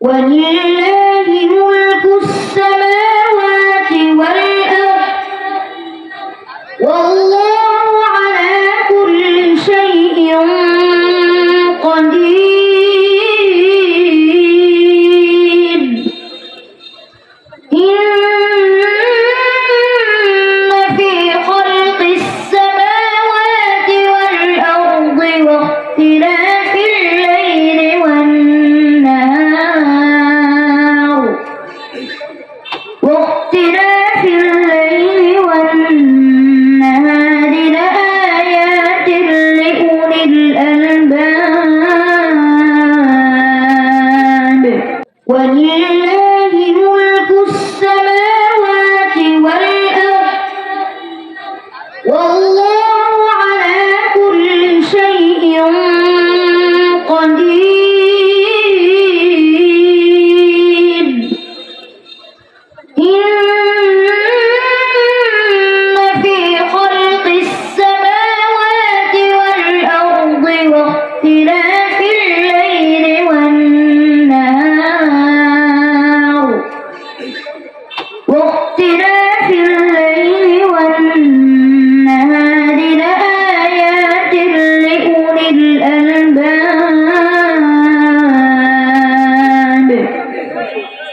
ولله ولله আছে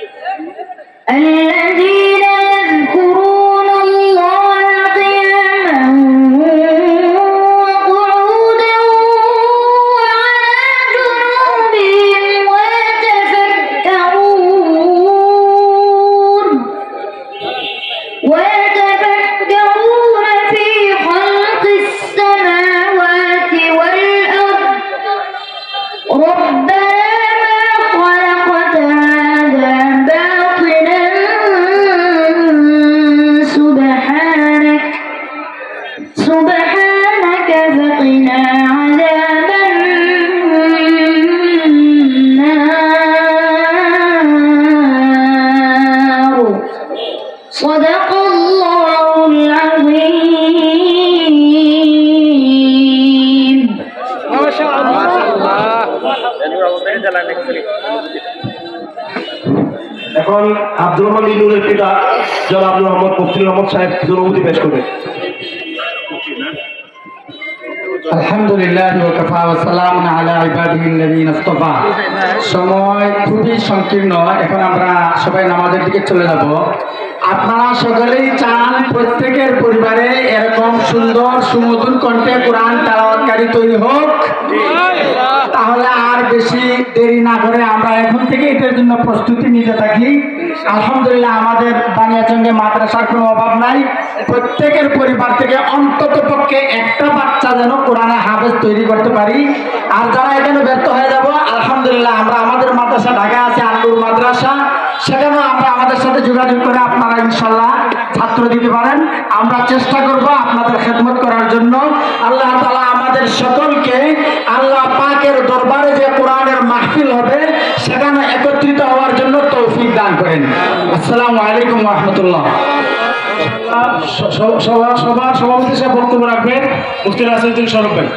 এখন আব্দুর রহমান ইনুরের পিতা, জনাব আব্দুল রহমান মুফতির রহমান সাহেব অনুভূতি পেশ করবেন। আলহামদুলিল্লাহ ওয়াকাফা ওয়া সালামুন আলা ইবাদিহিল্লাযিনা ইসতাফা। সময় খুবই সংকীর্ণ, এখন আমরা সবাই নামাজের দিকে চলে যাব। আপনারা সকলেই চান প্রত্যেকের পরিবারে এরকম সুন্দর সুমধুর কণ্ঠে কোরআন তালাওয়াতকারী তৈরি হোক। দেরি না করে আমরা এখন থেকে এটার জন্য প্রস্তুতি নিতে থাকি। আলহামদুলিল্লাহ আমাদের বানিয়াচঙ্গে মাদ্রাসার কোনো অভাব নাই। প্রত্যেকের পরিবার থেকে অন্তত পক্ষে একটা বাচ্চা যেন কোরআনে হাফেজ তৈরি করতে পারি। আর যারা এখানে ব্যর্থ হয়ে যাব, আলহামদুলিল্লাহ আমরা আমাদের মাদ্রাসা ঢাকা আছে আন্দুর মাদ্রাসা। সেখানেও আমরা আমাদের সাথে যোগাযোগ করে আপনারা ইনশাল্লাহ ছাত্র দিতে পারেন। আমরা চেষ্টা করব আপনাদের খেদমত করার জন্য। আল্লাহ তালা আমাদের সকলকে করেন। আসসালামু আলাইকুম রহমতুল্লাহ। সভা সভাপতি সাহেব বক্তব্য রাখবেন, মুফতি রাসিউদ্দিন সরফ ভাই।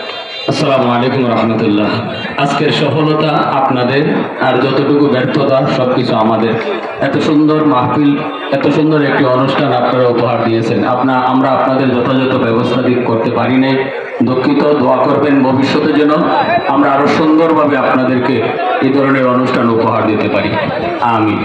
আসসালামু আলাইকুম রহমতুল্লাহ। আজকের সফলতা আপনাদের আর যতটুকু ব্যর্থতা সব কিছু আমাদের। এত সুন্দর মাহফিল, এত সুন্দর একটি অনুষ্ঠান আপনারা উপহার দিয়েছেন। আপনা আমরা আপনাদের যথাযথ ব্যবস্থা দিক করতে পারি নাই। দুঃখিত, দোয়া করবেন ভবিষ্যতে যেন আমরা আরও সুন্দরভাবে আপনাদেরকে এই ধরনের অনুষ্ঠান উপহার দিতে পারি। আমি